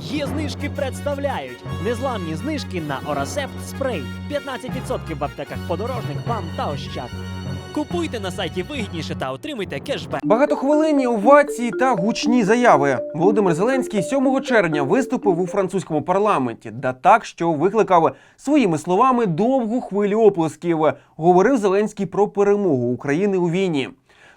Є знижки представляють незламні знижки на Орасепт спрей 15% в аптеках подорожник, бам та ощад. Купуйте на сайті вигідніше та отримуйте кешбек. Багатохвилинні овації та гучні заяви. Володимир Зеленський 7 червня виступив у французькому парламенті, да так, що викликав своїми словами довгу хвилю оплесків. Говорив Зеленський про перемогу України у війні.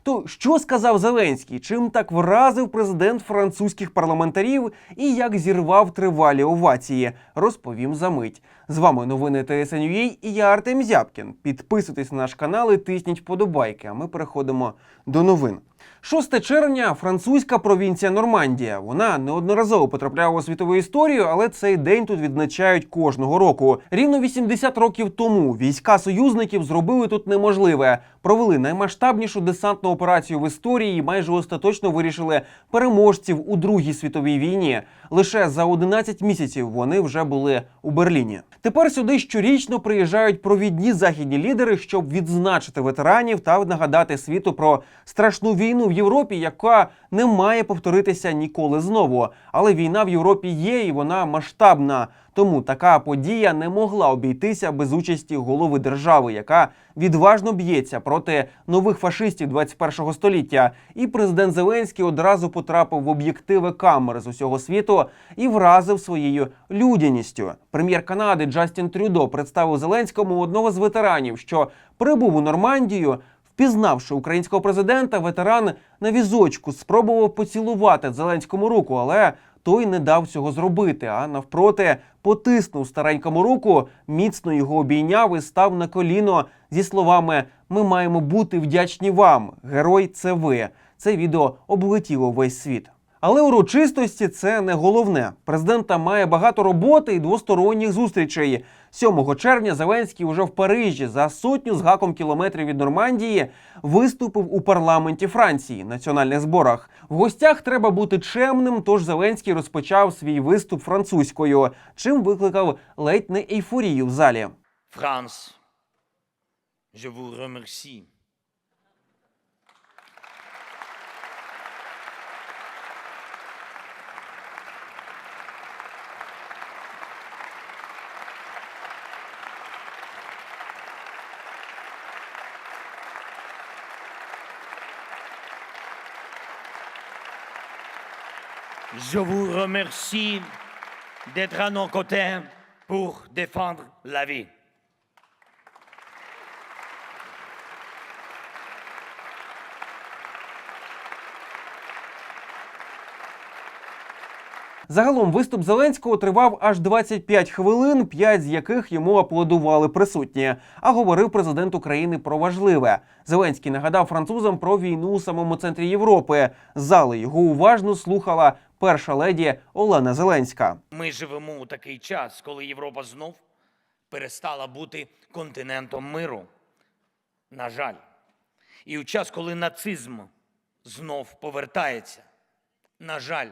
То що сказав Зеленський? Чим так вразив президент французьких парламентарів і як зірвав тривалі овації? Розповім за мить. З вами новини ТСНЮА і я Артем Зябкін. Підписуйтесь на наш канал і тисніть вподобайки. А ми переходимо до новин. 6 червня французька провінція Нормандія. Вона неодноразово потрапляла у світову історію, але цей день тут відзначають кожного року. Рівно 80 років тому війська союзників зробили тут неможливе. Провели наймасштабнішу десантну операцію в історії і майже остаточно вирішили переможців у Другій світовій війні. Лише за 11 місяців вони вже були у Берліні. Тепер сюди щорічно приїжджають провідні західні лідери, щоб відзначити ветеранів та нагадати світу про страшну війну в Європі, яка не має повторитися ніколи знову. Але війна в Європі є і вона масштабна. Тому така подія не могла обійтися без участі голови держави, яка відважно б'ється проти нових фашистів 21-го століття. І президент Зеленський одразу потрапив в об'єктиви камер з усього світу і вразив своєю людяністю. Прем'єр Канади Джастін Трюдо представив Зеленському одного з ветеранів, що прибув у Нормандію. Впізнавши українського президента, ветеран на візочку спробував поцілувати Зеленському руку, але той не дав цього зробити, а навпроти потиснув старенькому руку, міцно його обійняв і став на коліно зі словами: Ми маємо бути вдячні вам. Герой це ви. Це відео облетіло весь світ. Але урочистості це не головне. Президента має багато роботи і двосторонніх зустрічей. 7 червня Зеленський уже в Парижі за сотню з гаком кілометрів від Нормандії виступив у парламенті Франції національних зборах. В гостях треба бути чемним. Тож Зеленський розпочав свій виступ французькою, чим викликав ледь не ейфорію в залі. France, je vous remercie. Je vous remercie d'être à nos côtés pour défendre la vie. Загалом виступ Зеленського тривав аж 25 хвилин, 5 з яких йому аплодували присутні. А говорив президент України про важливе. Зеленський нагадав французам про війну у самому центрі Європи. Зали його уважно слухала перша леді Олена Зеленська. Ми живемо у такий час, коли Європа знов перестала бути континентом миру. На жаль. І у час, коли нацизм знов повертається. На жаль,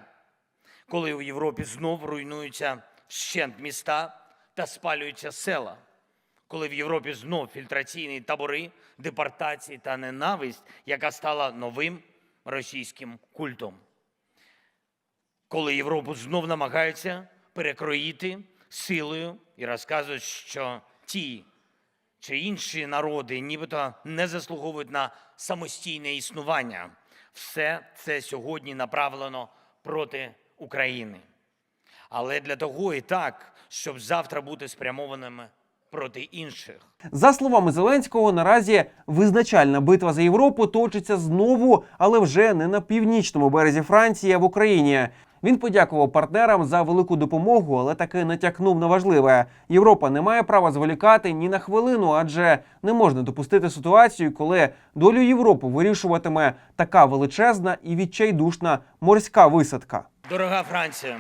коли у Європі знов руйнуються вщент міста та спалюються села. Коли в Європі знов фільтраційні табори, депортації та ненависть, яка стала новим російським культом коли Європу знов намагаються перекроїти силою і розказують, що ті чи інші народи нібито не заслуговують на самостійне існування. Все це сьогодні направлено проти України. Але для того і так, щоб завтра бути спрямованими проти інших. За словами Зеленського, наразі визначальна битва за Європу точиться знову, але вже не на північному березі Франції, а в Україні. Він подякував партнерам за велику допомогу, але таки натякнув на важливе: Європа не має права зволікати ні на хвилину, адже не можна допустити ситуацію, коли долю Європи вирішуватиме така величезна і відчайдушна морська висадка. Дорога Франція,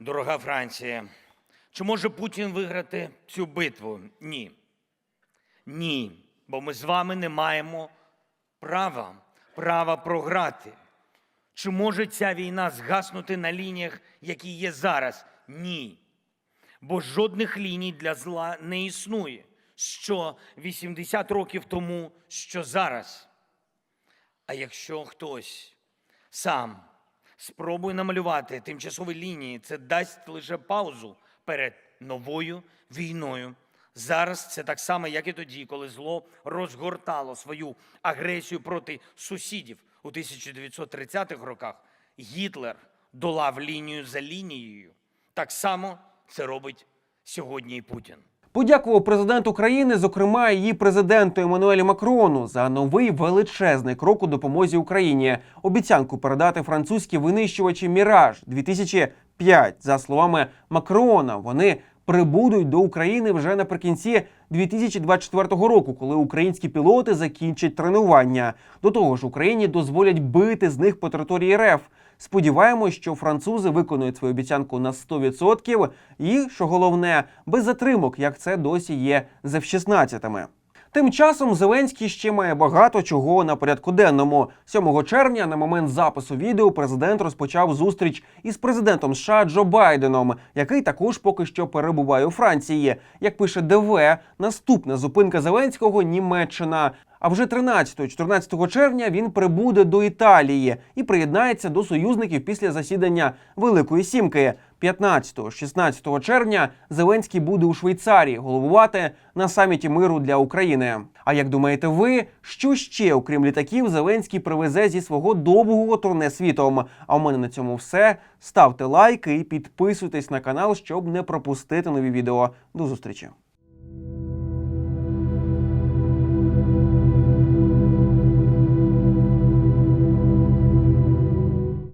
дорога Франція, чи може Путін виграти цю битву? Ні. Ні. Бо ми з вами не маємо права, права програти. Чи може ця війна згаснути на лініях, які є зараз? Ні. Бо жодних ліній для зла не існує. Що 80 років тому, що зараз. А якщо хтось сам спробує намалювати тимчасові лінії. Це дасть лише паузу перед новою війною. Зараз це так само, як і тоді, коли зло розгортало свою агресію проти сусідів у 1930-х роках. Гітлер долав лінію за лінією. Так само це робить сьогодні і Путін. Подякував президент України, зокрема її президенту Еммануелю Макрону, за новий величезний крок у допомозі Україні. Обіцянку передати французькі винищувачі Міраж 2005 За словами Макрона, вони прибудуть до України вже наприкінці 2024 року, коли українські пілоти закінчать тренування. До того ж, Україні дозволять бити з них по території РФ. Сподіваємось, що французи виконують свою обіцянку на 100% і, що головне, без затримок, як це досі є з F-16. Тим часом Зеленський ще має багато чого на порядку денному. 7 червня, на момент запису відео, президент розпочав зустріч із президентом США Джо Байденом, який також поки що перебуває у Франції. Як пише ДВ, наступна зупинка Зеленського Німеччина. А вже 13-14 червня він прибуде до Італії і приєднається до союзників після засідання Великої Сімки. 15-16 червня Зеленський буде у Швейцарії головувати на саміті миру для України. А як думаєте ви, що ще, окрім літаків, Зеленський привезе зі свого довгого турне світом? А у мене на цьому все. Ставте лайки і підписуйтесь на канал, щоб не пропустити нові відео. До зустрічі.